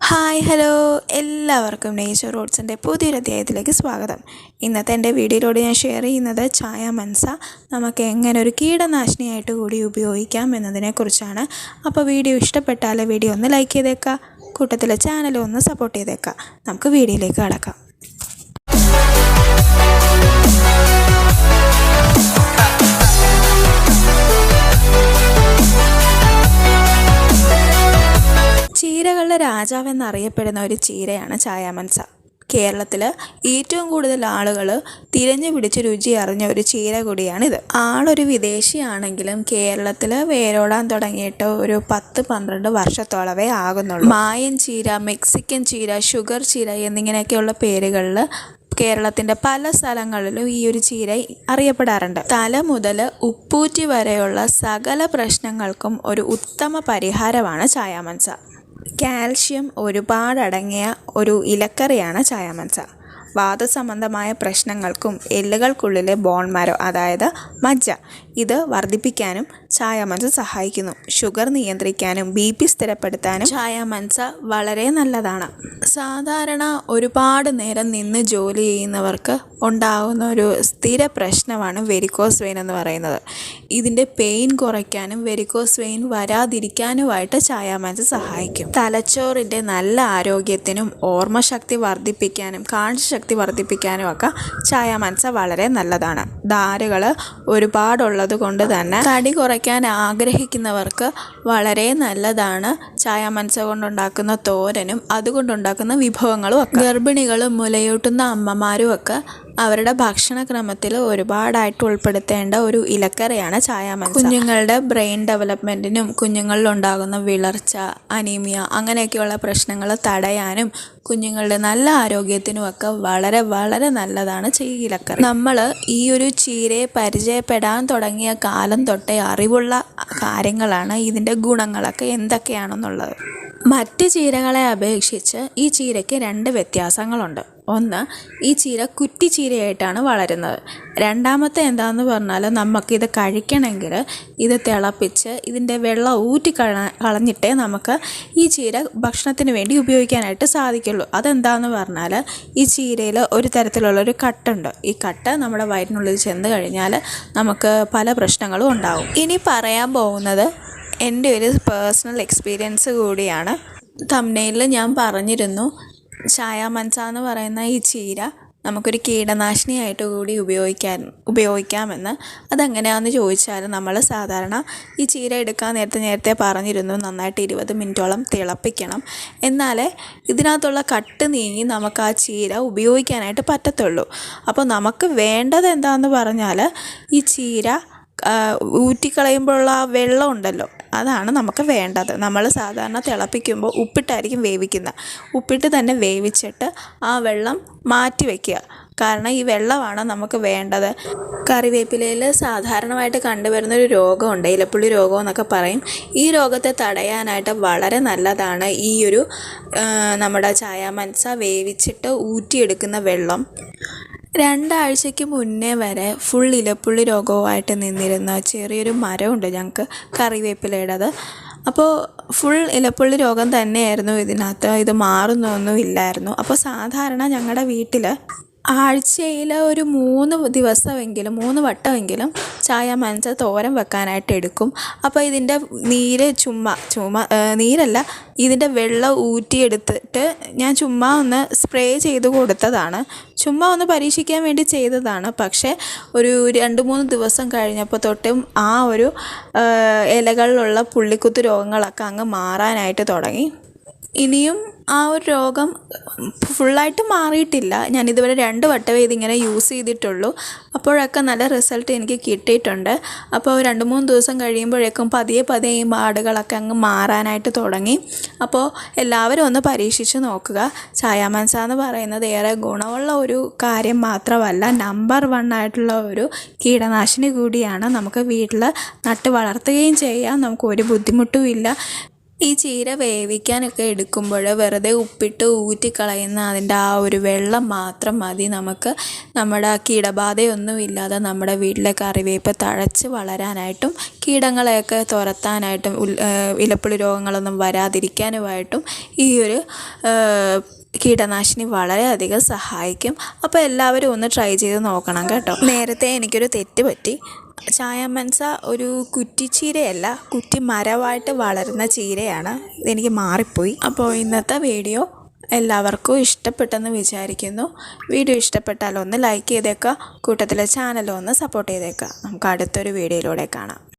Hi hello. എല്ലാവർക്കും nature റോഡ്സിന്റെ പുതിയൊരു അധ്യായത്തിലേക്ക് സ്വാഗതം. ഇന്നത്തെ എന്റെ വീഡിയോയിലൂടെ ഞാൻ ഷെയർ ചെയ്യുന്നത് ചായ മൻസ. നമുക്ക് എങ്ങനെ ഒരു കീടനാശിനിയായിട്ട് കൂടി ഉപയോഗിക്കാം എന്നതിനെക്കുറിച്ചാണ്. അപ്പോൾ വീഡിയോ ഇഷ്ടപ്പെട്ടാൽ വീഡിയോ ഒന്ന് ലൈക്ക് ചെയ്തേക്കാം കൂട്ടത്തിലെ ചാനൽ ഒന്ന് സപ്പോർട്ട് ചെയ്തേക്കാം നമുക്ക് വീഡിയോയിലേക്ക് കടക്കാം. ചീരകളുടെ രാജാവെന്നറിയപ്പെടുന്ന ഒരു ചീരയാണ് ചായാമൻസ. കേരളത്തിൽ ഏറ്റവും കൂടുതൽ ആളുകൾ തിരഞ്ഞു പിടിച്ച് രുചി അറിഞ്ഞ ഒരു ചീര കൂടിയാണിത്. ആളൊരു വിദേശിയാണെങ്കിലും കേരളത്തിൽ വേരോടാൻ തുടങ്ങിയിട്ട് ഒരു പത്ത് പന്ത്രണ്ട് വർഷത്തോളമേ ആകുന്നുള്ളൂ. മായൻ ചീര മെക്സിക്കൻ ചീര ഷുഗർ ചീര എന്നിങ്ങനെയൊക്കെയുള്ള പേരുകളിൽ കേരളത്തിന്റെ പല സ്ഥലങ്ങളിലും ഈ ഒരു ചീര അറിയപ്പെടാറുണ്ട്. തല മുതൽ ഉപ്പൂറ്റി വരെയുള്ള സകല പ്രശ്നങ്ങൾക്കും ഒരു ഉത്തമ പരിഹാരമാണ് ചായാമൻസ. കാൽഷ്യം ഒരുപാടടങ്ങിയ ഒരു ഇലക്കറിയാണ് ചായമൻസ. വാതസംബന്ധമായ പ്രശ്നങ്ങൾക്കും എല്ലുകൾക്കുള്ളിലെ ബോൺ മാരോ അതായത് മജ്ജ ഇത് വർദ്ധിപ്പിക്കാനും ചായാമൻസ സഹായിക്കുന്നു. ഷുഗർ നിയന്ത്രിക്കാനും ബി പി സ്ഥിരപ്പെടുത്താനും ചായാമൻസ വളരെ നല്ലതാണ്. സാധാരണ ഒരുപാട് നേരം നിന്ന് ജോലി ചെയ്യുന്നവർക്ക് ഉണ്ടാകുന്ന ഒരു സ്ഥിര പ്രശ്നമാണ് വെരിക്കോസ് വെയിൻ എന്ന് പറയുന്നത്. ഇതിന്റെ പെയിൻ കുറയ്ക്കാനും വെരിക്കോസ് വെയിൻ വരാതിരിക്കാനുമായിട്ട് ചായാമൻസ സഹായിക്കും. തലച്ചോറിന്റെ നല്ല ആരോഗ്യത്തിനും ഓർമ്മശക്തി വർദ്ധിപ്പിക്കാനും കാഴ്ചശക്തി വർദ്ധിപ്പിക്കാനും ഒക്കെ ചായാമൻസ വളരെ നല്ലതാണ്. ധാരുകൾ ഒരുപാടുള്ളത് കൊണ്ട് തന്നെ തടി കുറയ്ക്കാൻ ആഗ്രഹിക്കുന്നവർക്ക് വളരെ നല്ലതാണ്. ചായാമൻസ കൊണ്ടുണ്ടാക്കുന്ന തോരനും അതുകൊണ്ടുണ്ടാക്കുന്ന വിഭവങ്ങളും ഒക്കെ. ഗർഭിണികളും മുലയൂട്ടുന്ന അമ്മമാരും ഒക്കെ അവരുടെ ഭക്ഷണക്രമത്തിൽ ഒരുപാടായിട്ട് ഉൾപ്പെടുത്തേണ്ട ഒരു ഇലക്കറിയാണ് ചായാമൻസ കുഞ്ഞുങ്ങളുടെ ബ്രെയിൻ ഡെവലപ്മെന്റിനും കുഞ്ഞുങ്ങളിലുണ്ടാകുന്ന വിളർച്ച അനീമിയ അങ്ങനെയൊക്കെയുള്ള പ്രശ്നങ്ങൾ തടയാനും കുഞ്ഞുങ്ങളുടെ നല്ല ആരോഗ്യത്തിനുമൊക്കെ വളരെ വളരെ നല്ലതാണ് ഈ ഇലക്കറി. നമ്മൾ ഈ ഒരു ചീരയെ പരിചയപ്പെടാൻ തുടങ്ങിയ കാലം തൊട്ടേ അറിവുള്ള കാര്യങ്ങളാണ് ഇതിന്റെ ഗുണങ്ങളൊക്കെ എന്തൊക്കെയാണെന്നുള്ളത്. മറ്റ് ചീരകളെ അപേക്ഷിച്ച് ഈ ചീരയ്ക്ക് രണ്ട് വ്യത്യാസങ്ങളുണ്ട്. ഒന്ന് ഈ ചീര കുറ്റി ചീരയായിട്ടാണ് വളരുന്നത്. രണ്ടാമത്തെ എന്താണെന്ന് പറഞ്ഞാൽ നമുക്കിത് കഴിക്കണമെങ്കിൽ ഇത് തിളപ്പിച്ച് ഇതിന്റെ വെള്ളം ഊറ്റി കള കളഞ്ഞിട്ടേ നമുക്ക് ഈ ചീര ഭക്ഷണത്തിന് വേണ്ടി ഉപയോഗിക്കാനായിട്ട് സാധിക്കുള്ളൂ. അതെന്താണെന്ന് പറഞ്ഞാൽ ഈ ചീരയിൽ ഒരു തരത്തിലുള്ളൊരു കട്ടുണ്ട്. ഈ കട്ട് നമ്മുടെ വയറ്റിനുള്ളിൽ ചെന്ന് കഴിഞ്ഞാൽ നമുക്ക് പല പ്രശ്നങ്ങളും ഉണ്ടാവും. ഇനി പറയാൻ പോകുന്നത് എന്റെ ഒരു പേഴ്സണൽ എക്സ്പീരിയൻസ് കൂടിയാണ്. തമ്മനയിൽ ഞാൻ പറഞ്ഞിരുന്നു ചായ മൻസ എന്ന് പറയുന്ന ഈ ചീര നമുക്കൊരു കീടനാശിനിയായിട്ട് കൂടി ഉപയോഗിക്കാൻ ഉപയോഗിക്കാമെന്ന് അതെങ്ങനെയാണെന്ന് ചോദിച്ചാൽ നമ്മൾ സാധാരണ ഈ ചീര എടുക്കാൻ നേരത്തെ നേരത്തെ പറഞ്ഞിരുന്നു നന്നായിട്ട് ഇരുപത് മിനിറ്റോളം തിളപ്പിക്കണം. എന്നാലേ ഇതിനകത്തുള്ള കട്ട് നീങ്ങി നമുക്ക് ആ ചീര ഉപയോഗിക്കാനായിട്ട് പറ്റത്തുള്ളൂ. അപ്പോൾ നമുക്ക് വേണ്ടത് എന്താണെന്ന് പറഞ്ഞാൽ ഈ ചീര ഊറ്റിക്കളയുമ്പോഴുള്ള ആ വെള്ളം ഉണ്ടല്ലോ അതാണ് നമുക്ക് വേണ്ടത്. നമ്മൾ സാധാരണ തിളപ്പിക്കുമ്പോൾ ഉപ്പിട്ടായിരിക്കും വേവിക്കുന്നത് ഉപ്പിട്ട് തന്നെ വേവിച്ചിട്ട് ആ വെള്ളം മാറ്റി വയ്ക്കുക കാരണം ഈ വെള്ളമാണ് നമുക്ക് വേണ്ടത്. കറിവേപ്പിലയിൽ സാധാരണമായിട്ട് കണ്ടുവരുന്ന ഒരു രോഗമുണ്ട്. ഇലപ്പുള്ളി രോഗം എന്നൊക്കെ പറയും. ഈ രോഗത്തെ തടയാനായിട്ട് വളരെ നല്ലതാണ് ഈ ഒരു നമ്മുടെ ചായാമൻസ വേവിച്ചിട്ട് ഊറ്റിയെടുക്കുന്ന വെള്ളം. രണ്ടാഴ്ചയ്ക്ക് മുന്നേ വരെ ഫുൾ ഇലപ്പുള്ളി രോഗവുമായിട്ട് നിന്നിരുന്ന ചെറിയൊരു മരമുണ്ട് ഞങ്ങൾക്ക് കറിവേപ്പിലയുടേത്. അപ്പോൾ ഫുൾ ഇലപ്പുള്ളി രോഗം തന്നെയായിരുന്നു ഇതിനകത്ത്. ഇത് മാറുന്നൊന്നും ഇല്ലായിരുന്നു. അപ്പോൾ സാധാരണ ഞങ്ങളുടെ വീട്ടിൽ ആഴ്ചയിൽ ഒരു മൂന്ന് ദിവസമെങ്കിലും മൂന്ന് വട്ടമെങ്കിലും ചായ മനസ്സ് തോരൻ വെക്കാനായിട്ട് എടുക്കും. അപ്പോൾ ഇതിന്റെ നീര് ചുമ്മാ ചുമ്മാ നീരല്ല ഇതിന്റെ വെള്ളം ഊറ്റിയെടുത്തിട്ട് ഞാൻ ചുമ്മാ ഒന്ന് സ്പ്രേ ചെയ്ത് കൊടുത്തതാണ്. ചുമ്മാ ഒന്ന് പരീക്ഷിക്കാൻ വേണ്ടി ചെയ്തതാണ്. പക്ഷേ ഒരു രണ്ട് മൂന്ന് ദിവസം കഴിഞ്ഞപ്പോൾ തൊട്ടും ആ ഒരു ഇലകളിലുള്ള പുള്ളിക്കുത്ത് രോഗങ്ങളൊക്കെ അങ്ങ് മാറാനായിട്ട് തുടങ്ങി. ഇനിയും ആ ഒരു രോഗം ഫുള്ളായിട്ട് മാറിയിട്ടില്ല. ഞാൻ ഇതുവരെ രണ്ട് വട്ടമേ ഇതിങ്ങനെ യൂസ് ചെയ്തിട്ടുള്ളൂ. അപ്പോഴൊക്കെ നല്ല റിസൾട്ട് എനിക്ക് കിട്ടിയിട്ടുണ്ട്. അപ്പോൾ രണ്ട് മൂന്ന് ദിവസം കഴിയുമ്പോഴേക്കും പതിയെ പതിയെ ഈ പാടുകളൊക്കെ അങ്ങ് മാറാനായിട്ട് തുടങ്ങി. അപ്പോൾ എല്ലാവരും ഒന്ന് പരീക്ഷിച്ച് നോക്കുക. ചായാമൻസ എന്ന് പറയുന്നത് ഏറെ ഗുണമുള്ള ഒരു കാര്യം മാത്രമല്ല നമ്പർ വൺ ആയിട്ടുള്ള ഒരു കീടനാശിനി കൂടിയാണ് നമുക്ക് വീട്ടിൽ നട്ട് വളർത്തുകയും ചെയ്യാം. നമുക്ക് ഒരു ബുദ്ധിമുട്ടും ഇല്ല. ഈ ചീര വേവിക്കാനൊക്കെ എടുക്കുമ്പോൾ വെറുതെ ഉപ്പിട്ട് ഊറ്റിക്കളയുന്ന അതിന്റെ ആ ഒരു വെള്ളം മാത്രം മതി. നമുക്ക് നമ്മുടെ കീടബാധയൊന്നും ഇല്ലാതെ നമ്മുടെ വീട്ടിലെ കറിവേപ്പ് തഴച്ച് വളരാനായിട്ടും കീടങ്ങളെയൊക്കെ തുരത്താനായിട്ടും ഇലപ്പുള്ളി രോഗങ്ങളൊന്നും വരാതിരിക്കാനുമായിട്ടും ഈ ഒരു കീടനാശിനി വളരെയധികം സഹായിക്കും. അപ്പോൾ എല്ലാവരും ഒന്ന് ട്രൈ ചെയ്ത് നോക്കണം കേട്ടോ. നേരത്തെ എനിക്കൊരു തെറ്റ് പറ്റി. ചായമൻസ ഒരു കുറ്റിച്ചീരയല്ല കുറ്റി മരമായിട്ട് വളരുന്ന ചീരയാണ്. ഇതെനിക്ക് മാറിപ്പോയി. അപ്പോൾ ഇന്നത്തെ വീഡിയോ എല്ലാവർക്കും ഇഷ്ടപ്പെട്ടെന്ന് വിചാരിക്കുന്നു. വീഡിയോ ഇഷ്ടപ്പെട്ടാൽ ഒന്ന് ലൈക്ക് ചെയ്തേക്കുക കൂട്ടത്തിലെ ചാനലൊന്ന് സപ്പോർട്ട് ചെയ്തേക്കുക. നമുക്ക് അടുത്തൊരു വീഡിയോയിലൂടെ കാണാം.